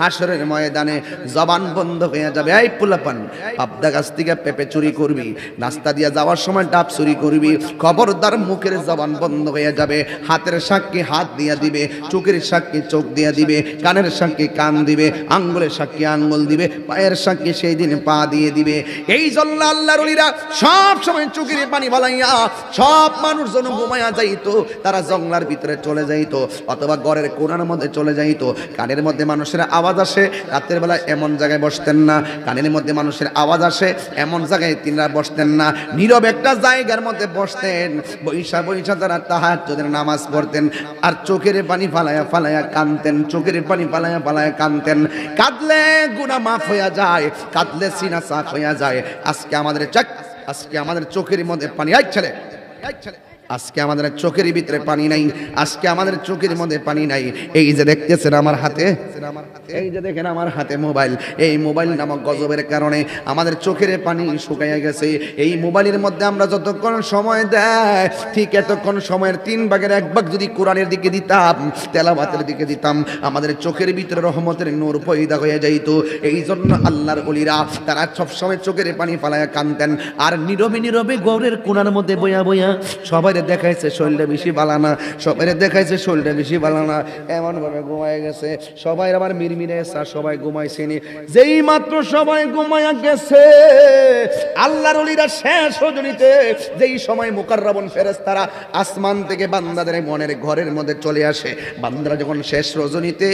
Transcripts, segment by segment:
হাসরের ময়দানে জবান বন্ধ হয়ে যাবে। এই পোলাপান, পাবদা গাছ থেকে পেঁপে চুরি করবি, নাস্তা দিয়ে যাওয়ার সময় ডাব চুরি করবি, খবরদার মুখের জবান বন্ধ হয়ে যাবে, হাতের সাক্ষী হাত দিয়ে দিবে, চোখের সাক্ষী চোখ দিয়ে দিবে, কানের সাক্ষী কান দিবে, আঙ্গুলের সাক্ষী আঙ্গুল দিবে, পায়ের সাক্ষী সেই দিন পা দিয়ে দিবে। এই জন্য আল্লাহর ওলিরা সব সময় চোখের পানি বালাইয়া সব মানুষ যেন ঘুমায়া যাইতো, তারা জঙ্গলার ভিতরে চলে যাইতো, অথবা ঘরের কোনার মধ্যে চলে যাইতো, কানের মধ্যে মানুষের আওয়াজ আসে, রাতের বেলা এমন জায়গায় বসতেন না। কানের মধ্যে মানুষের আওয়াজ আসে, এমন জায়গায় তিনরা বসতেন না। নীরব একটা জায়গার মধ্যে বসতেন। বৈশা বৈশা তারা তাহাজ্জুদের নামাজ পড়তেন আর চোখের পানি ফালায়া ফালায়া কানতেন, চোখের পানি ফালায়া ফালায়া কানতেন। কাঁদলে গুনাহ মাফ হইয়া যায়, কাঁদলে সিনা সাফ হইয়া যায়। আজকে আমাদের চাক আজকে আমাদের চোখের মধ্যে পানি আই ছেলে। এই ছেলে। আজকে আমাদের চোখের ভিতরে পানি নাই, আজকে আমাদের চোখের মধ্যে পানি নাই। এই যে দেখতেছেন আমার হাতে, এই যে দেখেন আমার হাতে মোবাইল, এই মোবাইল নামক গজবের কারণে আমাদের চোখের পানি শুকাইয়া গেছে। এই মোবাইলের মধ্যে আমরা যতক্ষণ সময় দেয়, ঠিক এতক্ষণ সময়ের তিন ভাগের এক ভাগ যদি কোরআনের দিকে দিতাম তেলাবাতের দিকে দিতাম, আমাদের চোখের ভিতরে রহমতের নূর পয়দা হয়ে যাইত। এই জন্য আল্লাহর অলিরা তারা সবসময় চোখের পানি ফালায়া কানতেন আর নীরবে নীরবে গৌরের কোনার মধ্যে বইয়া বইয়া সবাই দেখাইছে, শরীরটা বেশি বালানা সবাই দেখাইছে, শরীরটা বেশি বালানা এমন ভাবে ঘুমায় গেছে। সবাই আবার মিরমিরে আর সবাই ঘুমাইছেনি। যেই মাত্র সবাই ঘুমায়া গেছে, আল্লাহর অলিরা শেষ রজনীতে, যেই সময় মুকাররাবন ফেরেশতারা আসমান থেকে বান্দাদের মনের ঘরের মধ্যে চলে আসে, বান্দারা যখন শেষ রজনীতে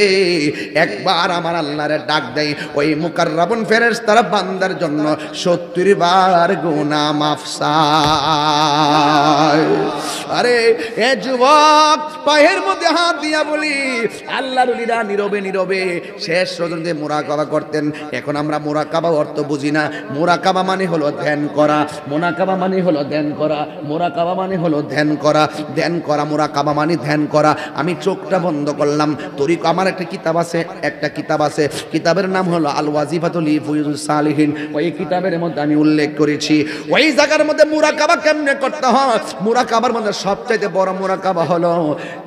একবার আমার আল্লাহর ডাক দেয়, ওই মুকাররাবন ফেরেশতারা বান্দার জন্য সত্তর বার গুনাহ মাফসায় আরে, এ যুবক, পায়ের মধ্যে হাত দিয়া বলি আল্লাহর উলিরা নীরবে নীরবে শেষ রজনীতে মোরাকাবা করতেন। এখন আমরা মোরাকাবা অর্থ বুঝি না। মোরাকাবা মানে হলো ধ্যান করা, মোনাকাবা মানে হলো ধ্যান করা, মোরাকাবা মানে হলো ধ্যান করা। ধ্যান করা, মোরাকাবা মানে ধ্যান করা। আমি চোখটা বন্ধ করলাম। তরিক, আমার একটা কিতাব আছে, একটা কিতাব আছে। কিতাবের নাম হলো আল ওয়াজিফাতুল ইফুজুস সালিহিন। ওই কিতাবের মধ্যে আমি উল্লেখ করেছি। ওই জায়গার মধ্যে মুরাকাবা কেমনে করতে হয়? মুরাকাবার মধ্যে সবচাইতে বড় মুরাকাবা হলো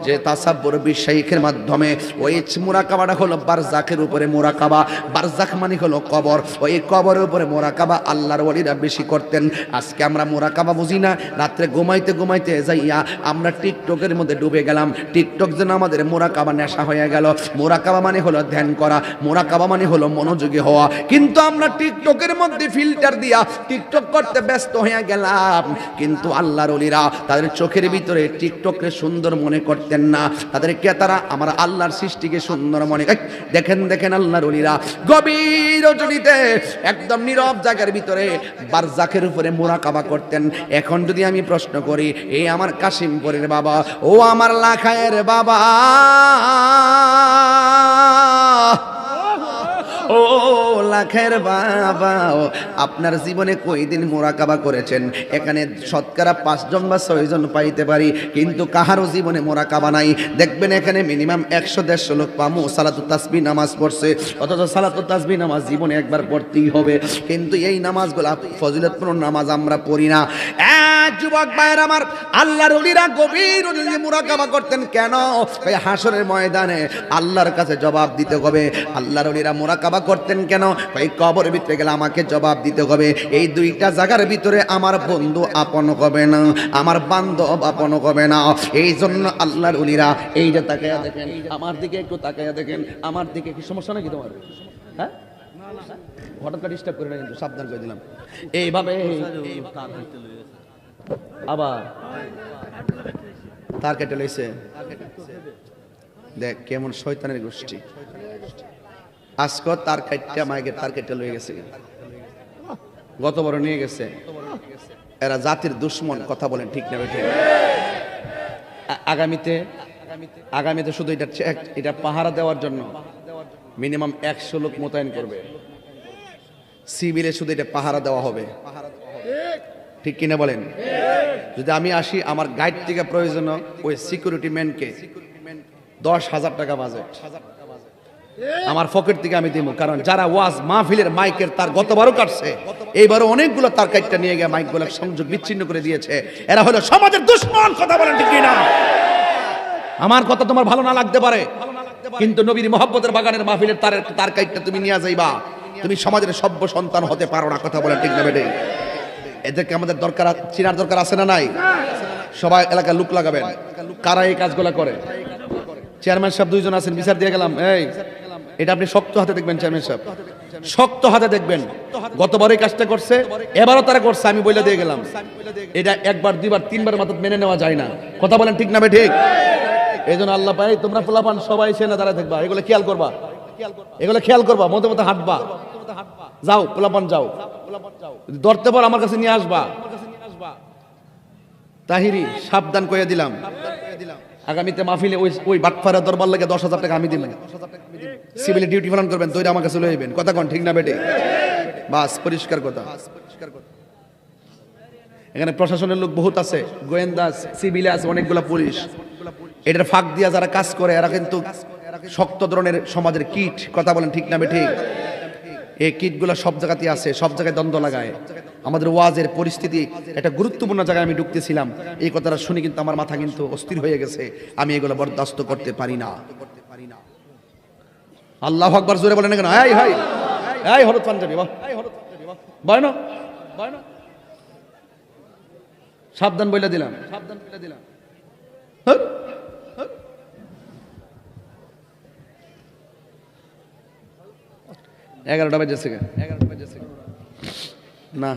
যে তাসাব্বুর বিশাইখের মাধ্যমে ওই মুরাকাবাটা হলো বারজাকের উপরে মুরাকাবা। বারজাক মানে হলো কবর। ওই কবরের উপরে মোরাকাবা আল্লাহর ওলিরা বেশি করতেন। আজকে আমরা মোরাকাবা বুঝি না, রাত্রে ঘুমাইতে ঘুমাইতে যাইয়া আমরা টিকটকের মধ্যে ডুবে গেলাম। টিকটক যেন আমাদের মোরাকাবা নেশা হয়ে গেল। মোরাকাবা মানে হলো ধ্যান করা, মোরাকাবা মানে হলো মনোযোগী হওয়া। কিন্তু আমরা টিকটকের মধ্যে ফিল্টার দিয়া টিকটক করতে ব্যস্ত হয়ে গেলাম। কিন্তু আল্লাহর অলিরা তাদের চোখের ভিতরে টিকটককে সুন্দর মনে করতেন না। তাদেরকে তারা আমার আল্লাহর সৃষ্টিকে সুন্দর মনে দেখেন দেখেন আল্লাহর অলিরা গভীর রজনীতে, একদম নীরব জায়গার ভিতরে বারজাকের উপরে মোরাকাবা করতেন। এখন যদি আমি প্রশ্ন করি এই আমার কাশিমপুরের বাবা, ও আমার লাখায়ের বাবা, ও লাখের বাবা আপনার জীবনে কয়দিন মোরাকাবা করেছেন? এখানে শতকরা পাঁচজন বা ছয়জন পাইতে পারি, কিন্তু কাহারও জীবনে মোরাকাবা নাই। দেখবেন এখানে মিনিমাম একশো দেড়শো লোক পামো সালাতু তাসবি নামাজ পড়ছে। অথচ সালাতু তাসবি নামাজ জীবনে একবার পড়তেই হবে। কিন্তু এই নামাজগুলা ফজিলতপূর্ণ নামাজ আমরা পড়ি না। যুবক ভাইয়ের আমার আল্লাহর উলিরা গভীর মুরাকাবা করতেন। কেন? হাসরের ময়দানে আল্লাহর কাছে জবাব দিতে হবে। আল্লাহর উলিরা মুরাকাবা করতেন কেন? ওই কবরের ভিতরে গেলে আমাকে জবাব দিতে হবে। এই দুইটা জায়গার ভিতরে আমার বন্ধু আপন হবে না, আমার বান্ধব আপন হবে না। এই জন্য আল্লাহর উলিরা এই যে তাকায়া দেখেন, আমার দিকে একটু তাকায়া দেখেন, আমার দিকে কি সমস্যা নাকি তোমার? হ্যাঁ? হঠাৎ ডিস্টার্ব করে না কিন্তু, সাবধান করে দিলাম। এইভাবে। আবার? তার কেটে লইছে। দেখ, কেমন শয়তানের গোষ্ঠী। আজকে তার কাটটা মাইকে তার কেটে লয়ে গেছে। গত বড় নিয়ে গেছে। এরা জাতির দুশ্মন, কথা বলেন ঠিক না বেঠে। আগামীতে আগামীতে শুধু এটা এটা পাহারা দেওয়ার জন্য মিনিমাম একশো লোক মোতায়েন করবে। সিভিলে শুধু এটা পাহারা দেওয়া হবে। ঠিক কিনা বলেন? যদি আমি আসি, আমার গাইড থেকে প্রয়োজন ওই সিকিউরিটি ম্যানকে দশ হাজার টাকা বাজেট আমার পকেট থেকে আমি দিব কারণ যারা ওয়াজ মাহফিলের মাইকের তার গতবারও কাটছে, এইবারও অনেকগুলো তার কাইটটা নিয়ে গিয়ে মাইকগুলো সংযোগ বিচ্ছিন্ন করে দিয়েছে। এরা হলো সমাজের দুশ্মন, কথা বলেন ঠিক না আমার কথা তোমার ভালো না লাগতে পারে, কিন্তু নবীর মহব্বতের বাগানের মাহফিলের তার তার কাইটটা তুমি নিয়ে যাইবা। তুমি সমাজের সভ্য সন্তান হতে পারো না, কথা বলে ঠিক না বেটে? এদেরকে আমাদের দরকার চিনার দরকার আছে না নাই? সবাই এলাকায় লুক লাগাবেন। কারা এই কাজগুলো করে? চেয়ারম্যান সাহেব দুইজন আছেন, বিচার দিয়ে গেলাম। এই এটা আপনি শক্ত হাতে দেখবেন চেয়ারম্যান সাহেব। শক্ত হাতে দেখবেন। গতবার এই কাজটা করছে, এবারও তারা করছে, আমি বলে দিয়ে গেলাম। এটা একবার, দুইবার, তিনবার মাত্র মেনে নেওয়া যায় না। কথা বলেন ঠিক না ঠিক? এই জন্য আল্লাহ পাই তোমরা পোলাপান সবাই সেনা দাঁড়ায় থাকবা। এগুলো খেয়াল করবা। এগুলো খেয়াল করবা, মধ্যে মধ্যে হাঁটবা। যাও পোলাপান যাও। ধরতে পারো, আমার কাছে নিয়ে আসবা। তাহিরি, সাবধান করে দিলাম। আগামীতে মাহফিলে ওই ওই বাটফারা দরবার লাগে দশ হাজার টাকা আমি দিব। সিভিলে ডিউটি পালন করবেন তৈরি আমার কাছে লয়ে যাবেন কথা কোন, ঠিক না বেটে? বাস, পরিষ্কার কথা। এখানে প্রশাসনের লোক বহুত আছে, গোয়েন্দা আছে, সিভিলে আছে, অনেকগুলা পুলিশ। এটার ফাঁক দিয়া যারা কাজ করে, এরা কিন্তু শক্ত ধরনের সমাজের কিট। কথা বলেন, ঠিক না বেঠে? এই কিটগুলো সব জায়গাতে আছে, সব জায়গায় দ্বন্দ্ব লাগায়। আমাদের ওয়াজের পরিস্থিতি একটা গুরুত্বপূর্ণ জায়গায় আমি ঢুকতেছিলাম। এই কথাটা শুনে কিন্তু আমার মাথা কিন্তু অস্থির হয়ে গেছে। আমি এগুলো বরদাস্ত করতে পারি না। আল্লাহ আকবার জোরে বলেন না? সাবধান বলে দিলাম সাবধান বলে দিলাম। হ্যাঁ? এগারোটা বাজে এগারোটা বাজেছে না।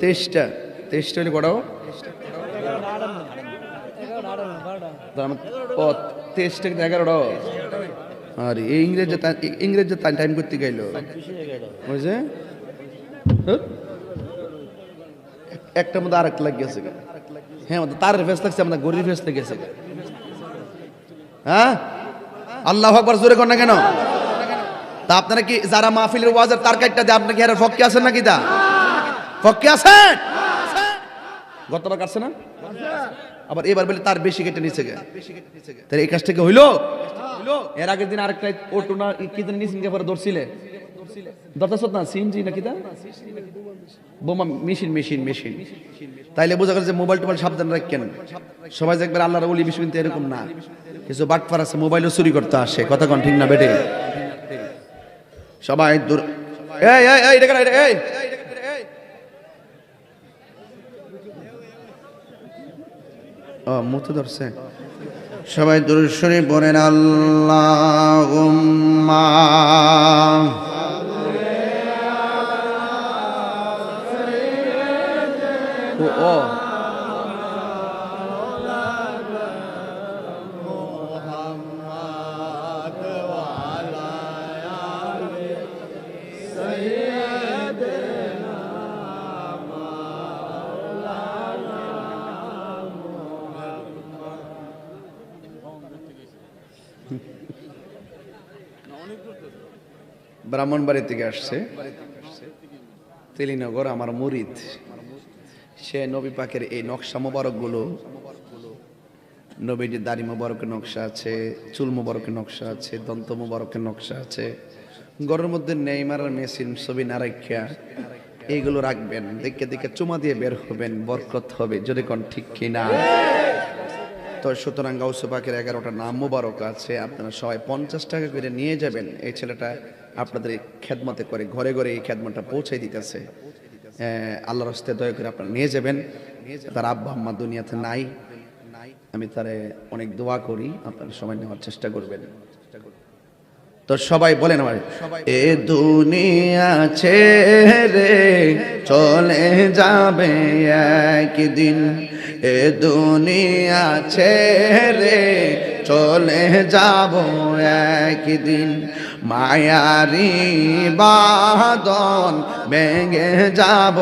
তেইশটা। তেইশটা হলে কটাও তেইশটা কিন্তু এগারোটা। আর, এই ইংরেজি ইংরেজি টাইম করতে গেল। বুঝছে? একটার মধ্যে আরেকটা লাগিয়েছে গা। হ্যাঁ তার ফেস লাগছে, আমাদের গরিব ফেস লেগেছে। হ্যাঁ? আল্লাহ আকবার, জোরে কর না কেন? তা আপনারা কি যারা মাহফিলের ওয়াজের তার কাটটা দেয়, আপনার কি আর ফক্কি আছেন নাকি তা? ফক্কি আছেন? গতবার কাটছে না? আবার এবার বলে তার বেশি কেটে নিচে গে। তাহলে এই কাজ থেকে হইল? এর আগের দিন আরেকটা অটো না কি জানি নিচে পরে ধরছিলে? না নাকি তা? বোমা, মেশিন মেশিন মেশিন। তাইলে বোঝা গেল যে মোবাইল টোবাইল সাবধান রাখেন। সবাই একবার আল্লাহর ওলি বিষয় কিন্তু এরকম না। কিছু বাটফার আছে, মোবাইলও চুরি করতে আসে। কথা কন ঠিক না বেটে? সবাই দূর এই ধরছে। সবাই দূরস্বরে পড়েন আল্লাহ ও। ব্রাহ্মণবাড়ি থেকে আসছে। তেলিনগর, আমার মুরিদ। সে নবী পাকের এই নকশা মোবারকগুলো, নবীর দাড়ি মোবারকের নকশা আছে, চুল মোবারকের নকশা আছে, দন্ত মোবারকের নকশা আছে। ঘরের মধ্যে নেইমার মেশিন ছবি না রাখিয়া এইগুলো রাখবেন। দেখে দেখে চুমা দিয়ে বের হবেন, বরকত হবে, যদি কোন ঠিক কিনা। তো সুতরাং গাউসু পাকের এগারোটা নাম মোবারক আছে আপনারা সবাই পঞ্চাশ টাকা করে নিয়ে যাবেন। এই ছেলেটা আপনাদের খেদমতে করে ঘরে ঘরে এই খেদমতটা পৌঁছে দিতেছে। আহ, আল্লাহর হস্তে দয়া করে আপনারা নিয়ে যাবেন। তার আব্বা আম্মা দুনিয়াতে নাই। আমি তারে অনেক দোয়া করি আপনারা সময় নেওয়ার চেষ্টা করবেন। তো সবাই বলেন আমার। এ দুনিয়া ছেড়ে চলে যাবে একদিন। এ দুনিয়া ছেড়ে চলে যাব একদিন। মায়ারি বাদন ভেঙে যাব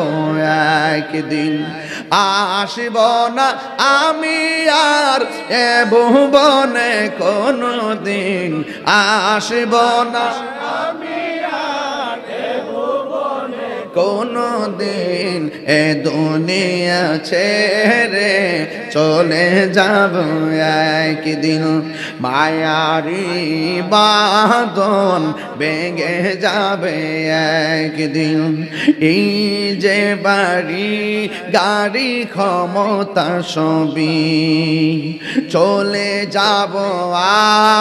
একদিন। আসব না আমি আর এ ভুবনে কোনো দিন আসব না কোনো দিন এ দুনিয়া ছেড়ে চলে যাব একদিন। মায়ারি বাদন ভেঙে যাবে একদিন। এই যে বাড়ি, গাড়ি, ক্ষমতা সবই চলে যাব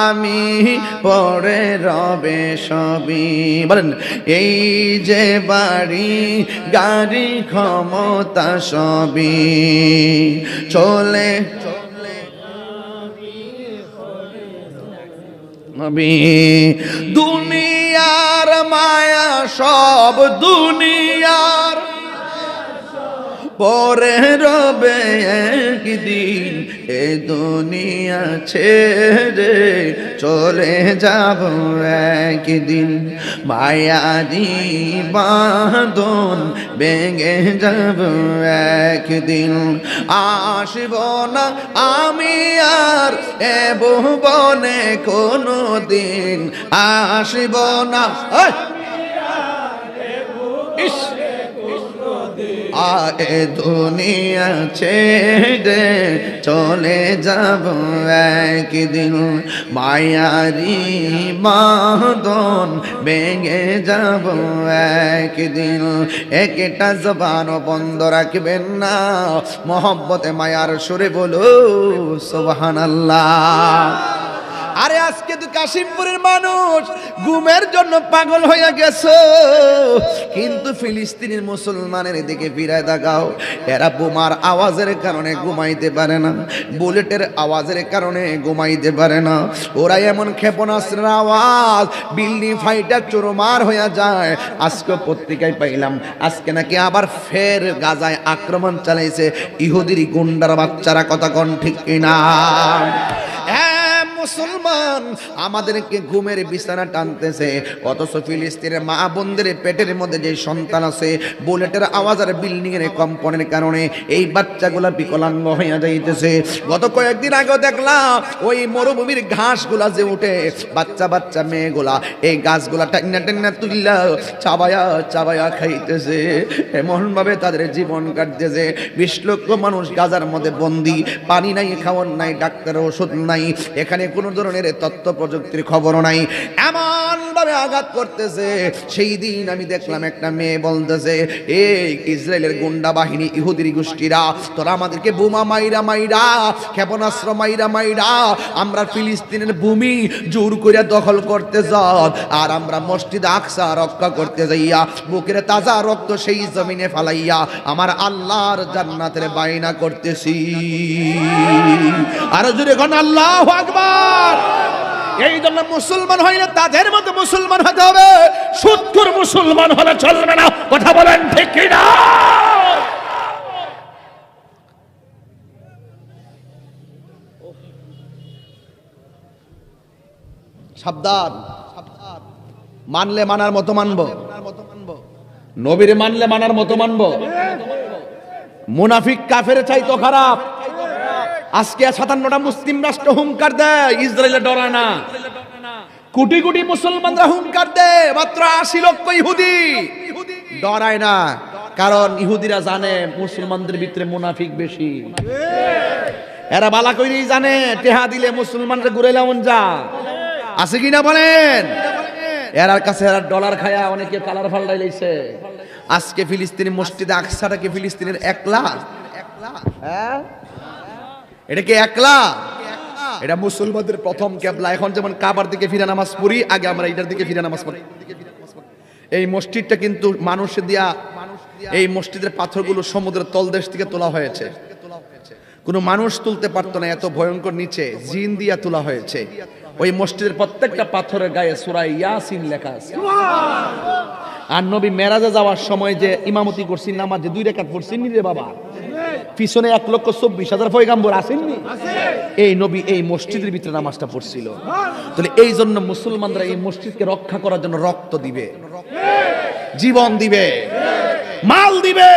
আমি, পরে রবে সবই। বলেন, এই যে বাড়ি গাড়ি ক্ষমতা সবই চলে। দুনিয়ার মায়া সব দুনিয়ার পরে রবে একদিন এ দুনিয়া ছেড়ে চলে যাব একদিন। মায়াদি বাঁধন ভেঙে যাব একদিন। আসব না আমি আর এ বনে কোনো দিন আসব না! ইস! আরে দুনিয়া ছেড়ে চলে যাব একদিন। মায়ারি মাদন ভেঙে যাব একদিন। একটা জবান বন্ধ রাখবেন না। মোহব্বতে মায়ার সুরে বলো সোবাহান আরে আজকে তো কাশিমপুরের মানুষ ঘুমের জন্য পাগল হয়ে গেছো। কিন্তু ফিলিস্তিনের মুসলমানের দিকে ফিরায় দেখাও এরা বোমার আওয়াজের কারণে ঘুমাইতে পারে না, বুলেটের আওয়াজের কারণে ঘুমাইতে পারে না। ওরা এমন ক্ষেপণাস্ত্রের আওয়াজ, বিল্ডিং ফাইটার চোরমার হয়ে যায়। আজকে পত্রিকায় পাইলাম, আজকে নাকি আবার ফের গাজায় আক্রমণ চালাইছে ইহুদির গুন্ডার বাচ্চারা, কথা কন ঠিক কিনা? হ্যাঁ মুসলমান, আমাদেরকে ঘুমের বিছানা টানতেছে। অথচ ফিলিস্তিনের মা বোনদের পেটের মধ্যে যে সন্তান আছে, বুলেটের আওয়াজ আর বিল্ডিং এর কম্পনের কারণে এই বাচ্চাগুলা বিকলাঙ্গ হইয়া যাইতেছে। গত কয়েকদিন আগে দেখলাম, ওই মরুভূমির ঘাসগুলা যে উঠে, বাচ্চা বাচ্চা মেয়েগুলা, এই গাছগুলা টান্না টান্না তুললা চাবায়া চাবায়া খাইতেছে। এমন ভাবে তাদের জীবন কাটতেছে। বিশ লক্ষ মানুষ গাজার মধ্যে বন্দি, পানি নাই, খাওয়ার নাই, ডাক্তারের ওষুধ নাই। এখানে কোনো ধরনের তথ্য প্রযুক্তির খবরও নাই। এমন ভাবে আঘাত করতেছে। সেই দিন আমি দেখলাম একটা মেয়ে বলতেছে, এই ইসরায়েলের গুন্ডা বাহিনী, ইহুদির গোষ্ঠীরা, তোরা আমাদেরকে বোমা মাইরা মাইরা, ক্ষেপণাস্ত্র মাইরা মাইরা আমরা ফিলিস্তিনের ভূমি জোর করে দখল করতে যাও আর আমরা মসজিদ আকসা রক্ষা করতে যাইয়া, বুকের তাজা রক্ত সেই জমিনে ফালাইয়া আমার আল্লাহর জান্নাতের বাইনা করতেছি। আরও জোরে কোন, আল্লাহ আকবার! এই জন্য মুসলমান হইলে তাদের মতো মুসলমান হতে হবে। মুসলমান হলে চলবে না কথা বলেন ঠিক সাবধান। মানলে মানার মতো মানবো। নবীর মানলে মানার মতো মানবো। মুনাফিক কাফের চাইতো খারাপ। আজকে সাতান্নটা মুসলিম রাষ্ট্র হুঙ্কার দেয়, ইসরায়েলে ডরায় না। কোটি কোটি মুসলমানরা হুঙ্কার দেয়, মাত্র আশি লক্ষ ইহুদি ডরায় না। কারণ ইহুদিরা জানে মুসলমানদের ভিতরে মুনাফিক বেশি। এরা বালা কইরেই জানে, টেহা দিলে মুসলমানরা ঘুরে লেমন যা। আছে কিনা বলেন? এরার কাছে এরা ডলার খায়া অনেকে কালার ফাল্টাই লাইছে। আজকে ফিলিস্তিনি মসজিদে আকসাটা কি ফিলিস্তিনের একলা হ্যাঁ? এটা কি একলা? এটা মুসলমানদের প্রথম কেবলা। এখন যেমন কাবার দিকে ফিরে নামাজ পড়ি, আগে আমরা এটার দিকে ফিরে নামাজ পড়ি। এই মসজিদটা কিন্তু মানুষ দিয়া, এই মসজিদের পাথরগুলো সমুদ্রের তলদেশ থেকে তোলা হয়েছে। কোনো মানুষ তুলতে পারতো না, এত ভয়ঙ্কর নিচে জিন দিয়া তোলা হয়েছে। ওই মসজিদের প্রত্যেকটা পাথরের গায়ে সুরাই ইয়াসিন লেখা আছে। আর নবী মেরাজে যাওয়ার সময় যে ইমামতি করছি, নামাজে দুই রেখাত পড়ছেন রে বাবা? পিছনে এক লক্ষ চব্বিশ হাজার পয়গাম্বর আসেননি? এই নবী এই মসজিদের ভিতরে নামাজটা পড়ছিল। তাহলে এই জন্য মুসলমানরা এই মসজিদকে রক্ষা করার জন্য রক্ত দিবে। জীবন দিবে। মাল দিবে।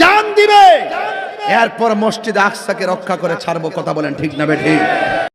জান দিবে। এরপর মসজিদ আকসাকে রক্ষা করে ছাড়বো, কথা বলেন ঠিক না বে ঠিক?